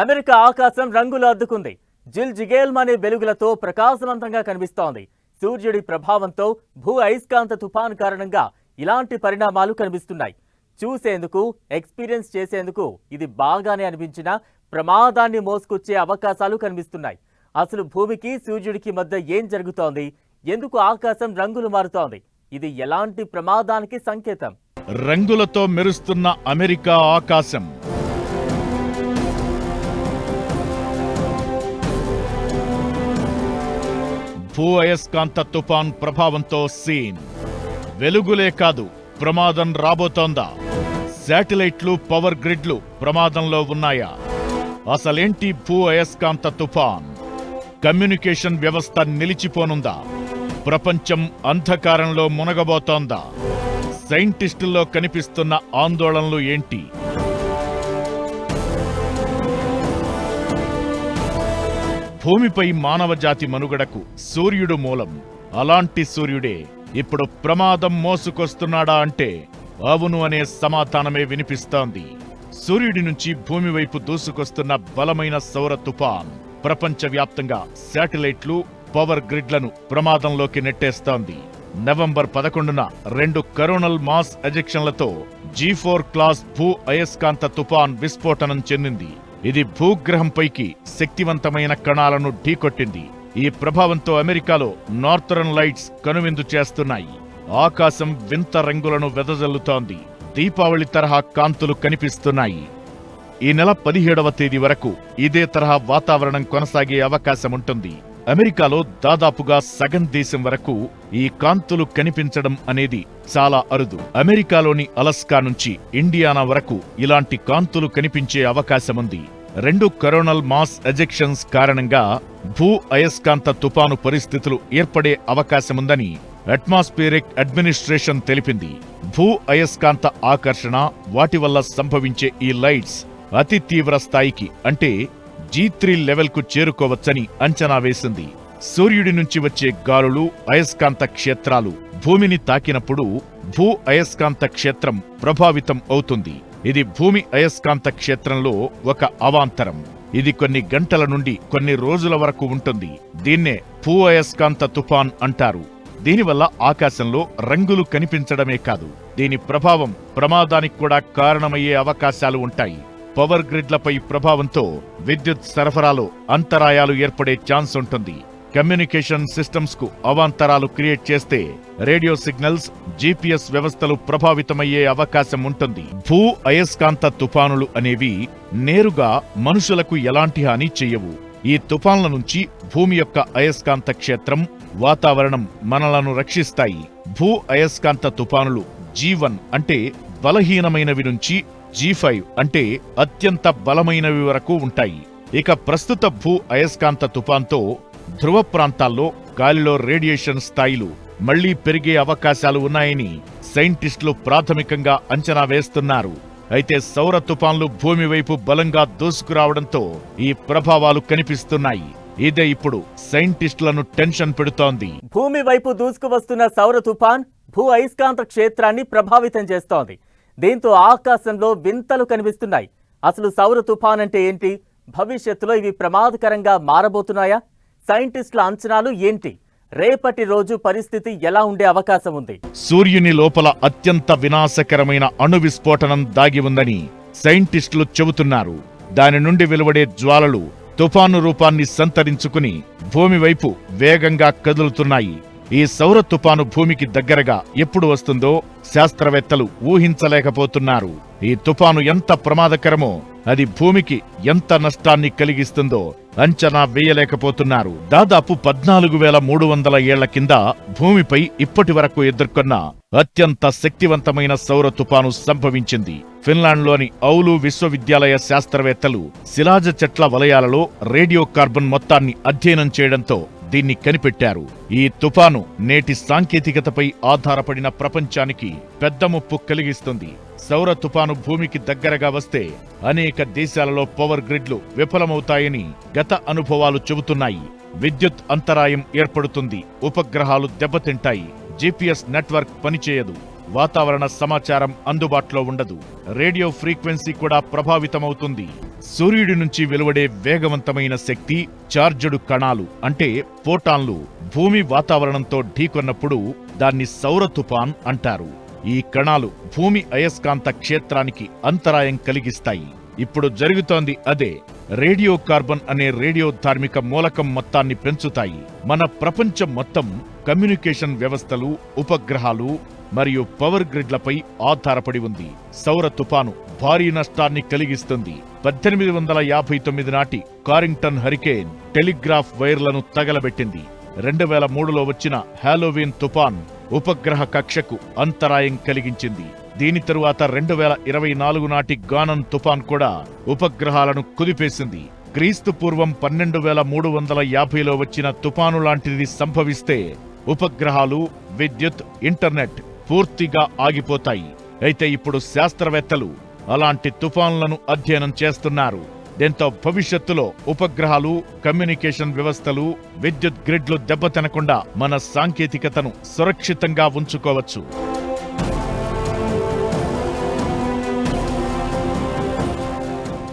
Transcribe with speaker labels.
Speaker 1: America ఆకాశం రంగులు అద్దుకుంది. జిల్ జిగేల్మనే వెలుగులతో ప్రకాశవంతంగా కనిపిస్తోంది. సూర్యుడి ప్రభావంతో భూ అయస్కాంత తుఫాన్ కారణంగా ఇలాంటి పరిణామాలు కనిపిస్తున్నాయి. చూసేందుకు ఎక్స్పీరియన్స్ చేసేందుకు ఇది బాగానే అనిపించినా ప్రమాదాన్ని మోసుకొచ్చే అవకాశాలు కనిపిస్తున్నాయి. అసలు భూమికి సూర్యుడికి మధ్య ఏం జరుగుతోంది? ఎందుకు ఆకాశం రంగులు మారుతోంది? ఇది ఎలాంటి ప్రమాదానికి సంకేతం?
Speaker 2: రంగులతో మెరుస్తున్న అమెరికా ఆకాశం. భూ అయస్కాంత తుఫాన్ ప్రభావంతో సీన్. వెలుగులే కాదు ప్రమాదం రాబోతోందా? శాటిలైట్లు పవర్ గ్రిడ్లు ప్రమాదంలో ఉన్నాయా? అసలేంటి భూ అయస్కాంత తుఫాన్? కమ్యూనికేషన్ వ్యవస్థ నిలిచిపోనుందా? ప్రపంచం అంధకారంలో మునగబోతోందా? సైంటిస్టుల్లో కనిపిస్తున్న ఆందోళనలు ఏంటి? భూమిపై మానవ జాతి మనుగడకు సూర్యుడు మూలం. అలాంటి సూర్యుడే ఇప్పుడు ప్రమాదం మోసుకొస్తున్నాడా అంటే అవును అనే సమాధానమే వినిపిస్తోంది. సూర్యుడి నుంచి భూమి వైపు దూసుకొస్తున్న బలమైన సౌర తుఫాన్ ప్రపంచవ్యాప్తంగా శాటిలైట్లు పవర్ గ్రిడ్లను ప్రమాదంలోకి నెట్టేస్తోంది. నవంబర్ పదకొండున రెండు కరోనల్ మాస్ ఎజెక్షన్లతో జీ ఫోర్ క్లాస్ భూ అయస్కాంత తుఫాన్ విస్ఫోటనం చెందింది. ఇది భూగ్రహంపైకి శక్తివంతమైన కణాలను ఢీకొట్టింది. ఈ ప్రభావంతో అమెరికాలో నార్థరన్ లైట్స్ కనువిందు చేస్తున్నాయి. ఆకాశం వింత రంగులను వెదజల్లుతోంది. దీపావళి తరహా కాంతులు కనిపిస్తున్నాయి. ఈ నెల పదిహేడవ తేదీ వరకు ఇదే తరహా వాతావరణం కొనసాగే అవకాశం ఉంటుంది అమెరికాలో దాదాపుగా సగం దేశం వరకు ఈ కాంతులు కనిపించడం అనేది చాలా అరుదు. అమెరికాలోని అలస్కా నుంచి ఇండియానా వరకు ఇలాంటి కాంతులు కనిపించే అవకాశముంది. రెండు కరోనల్ మాస్ ఎజెక్షన్స్ కారణంగా భూ అయస్కాంత తుపాను పరిస్థితులు ఏర్పడే అవకాశముందని అట్మాస్ఫియరిక్ అడ్మినిస్ట్రేషన్ తెలిపింది. భూ అయస్కాంత ఆకర్షణ వాటి వల్ల సంభవించే ఈ లైట్స్ అతి తీవ్ర స్థాయికి అంటే జీ త్రీ లెవెల్కు చేరుకోవచ్చని అంచనా వేసింది. సూర్యుడి నుంచి వచ్చే గాలులు అయస్కాంత క్షేత్రాలు భూమిని తాకినప్పుడు భూ అయస్కాంత క్షేత్రం ప్రభావితం అవుతుంది. ఇది భూమి అయస్కాంత క్షేత్రంలో ఒక అవాంతరం. ఇది కొన్ని గంటల నుండి కొన్ని రోజుల వరకు ఉంటుంది. దీన్నే భూ అయస్కాంత తుఫాన్ అంటారు. దీనివల్ల ఆకాశంలో రంగులు కనిపించడమే కాదు. దీని ప్రభావం ప్రమాదానికి కూడా కారణమయ్యే అవకాశాలు ఉంటాయి. పవర్ గ్రిడ్లపై ప్రభావంతో విద్యుత్ సరఫరాలో అంతరాయాలు ఏర్పడే ఛాన్స్ ఉంటుంది. కమ్యూనికేషన్ సిస్టమ్స్కు అవాంతరాలు క్రియేట్ చేస్తే రేడియో సిగ్నల్స్ జీపీఎస్ వ్యవస్థలు ప్రభావితమయ్యే అవకాశం ఉంటుంది. భూ అయస్కాంత తుఫానులు అనేవి నేరుగా మనుషులకు ఎలాంటి హాని చెయ్యవు ఈ తుఫాన్ల నుంచి భూమి యొక్క అయస్కాంత క్షేత్రం వాతావరణం మనలను రక్షిస్తాయి. భూ అయస్కాంత తుఫానులు జీవన్ అంటే బలహీనమైనవి నుంచి జీ ఫైవ్ అంటే అత్యంత బలమైనవి వరకు ఉంటాయి. ఇక ప్రస్తుత భూ అయస్కాంత తుఫాన్తో ధ్రువ ప్రాంతాల్లో గాలిలో రేడియేషన్ స్థాయిలు మళ్ళీ పెరిగే అవకాశాలు ఉన్నాయని సైంటిస్టులు ప్రాథమికంగా అంచనా వేస్తున్నారు. అయితే సౌర తుఫాన్లు భూమి వైపు బలంగా దూసుకురావడంతో ఈ ప్రభావాలు కనిపిస్తున్నాయి. ఇదే ఇప్పుడు సైంటిస్టులను టెన్షన్ పెడుతోంది.
Speaker 1: భూమి వైపు దూసుకువస్తున్న సౌర తుఫాన్ భూ అయస్కాంత క్షేత్రాన్ని ప్రభావితం చేస్తోంది. దీంతో ఆకాశంలో వింతలు కనిపిస్తున్నాయి. అసలు సౌర తుఫాన్ అంటే ఏంటి? భవిష్యత్తులో ఇవి ప్రమాదకరంగా మారబోతున్నాయా? సైంటిస్టుల అంచనాలు ఏంటి? రేపటి రోజు పరిస్థితి ఎలా ఉండే అవకాశం ఉంది?
Speaker 2: సూర్యుని లోపల అత్యంత వినాశకరమైన అణు విస్ఫోటనం దాగి ఉందని సైంటిస్టులు చెబుతున్నారు. దాని నుండి వెలువడే జ్వాలలు తుఫాను రూపాన్ని సంతరించుకుని భూమి వైపు వేగంగా కదులుతున్నాయి. ఈ సౌర తుపాను భూమికి దగ్గరగా ఎప్పుడు వస్తుందో శాస్త్రవేత్తలు ఊహించలేకపోతున్నారు. ఈ తుపాను ఎంత ప్రమాదకరమో అది భూమికి ఎంత నష్టాన్ని కలిగిస్తుందో అంచనా వేయలేకపోతున్నారు. దాదాపు పద్నాలుగు వేల మూడు వందల ఏళ్ళ కింద భూమిపై ఇప్పటి వరకు ఎదుర్కొన్న అత్యంత శక్తివంతమైన సౌర తుపాను సంభవించింది. ఫిన్లాండ్లోని ఔలు విశ్వవిద్యాలయ శాస్త్రవేత్తలు శిలాజ చెట్ల వలయాలలో రేడియో కార్బన్ మొత్తాన్ని అధ్యయనం చేయడంతో దీన్ని కనిపెట్టారు. ఈ తుఫాను నేటి సాంకేతికతపై ఆధారపడిన ప్రపంచానికి పెద్ద ముప్పు కలిగిస్తుంది. సౌర తుఫాను భూమికి దగ్గరగా వస్తే అనేక దేశాలలో పవర్ గ్రిడ్లు విఫలమవుతాయని గత అనుభవాలు చెబుతున్నాయి. విద్యుత్ అంతరాయం ఏర్పడుతుంది. ఉపగ్రహాలు దెబ్బతింటాయి. జీపీఎస్ నెట్వర్క్ పనిచేయదు. వాతావరణ సమాచారం అందుబాటులో ఉండదు. రేడియో ఫ్రీక్వెన్సీ కూడా ప్రభావితమవుతుంది. సూర్యుడి నుంచి వెలువడే వేగవంతమైన శక్తి చార్జుడు కణాలు అంటే ఫోటాన్లు భూమి వాతావరణంతో ఢీకొన్నప్పుడు దాన్ని సౌర తుఫాన్ అంటారు. ఈ కణాలు భూమి అయస్కాంత క్షేత్రానికి అంతరాయం కలిగిస్తాయి. ఇప్పుడు జరుగుతోంది అదే. రేడియో కార్బన్ అనే రేడియో ధార్మిక మూలకం మొత్తాన్ని పెంచుతాయి. మన ప్రపంచం మొత్తం కమ్యూనికేషన్ వ్యవస్థలు ఉపగ్రహాలు మరియు పవర్ గ్రిడ్లపై ఆధారపడి ఉంది. సౌర తుపాను భారీ నష్టాన్ని కలిగిస్తుంది. పద్దెనిమిది వందల యాభై తొమ్మిది నాటి కారింగ్టన్ హరికేన్ టెలిగ్రాఫ్ వైర్లను తగలబెట్టింది. రెండు వేల మూడులో వచ్చిన హాలోవీన్ తుపాన్ ఉపగ్రహ కక్షకు అంతరాయం కలిగించింది. దీని తరువాత రెండు వేల ఇరవై నాలుగు నాటి గానన్ తుఫాన్ కూడా ఉపగ్రహాలను కుదిపేసింది. క్రీస్తు పూర్వం పన్నెండు వేల మూడు వందల యాభైలో వచ్చిన తుపాను లాంటిది సంభవిస్తే ఉపగ్రహాలు విద్యుత్ ఇంటర్నెట్ పూర్తిగా ఆగిపోతాయి. అయితే ఇప్పుడు శాస్త్రవేత్తలు అలాంటి తుఫాన్లను అధ్యయనం చేస్తున్నారు. దీంతో భవిష్యత్తులో ఉపగ్రహాలు కమ్యూనికేషన్ వ్యవస్థలు విద్యుత్ గ్రిడ్లు దెబ్బతినకుండా మన సాంకేతికతను సురక్షితంగా ఉంచుకోవచ్చు.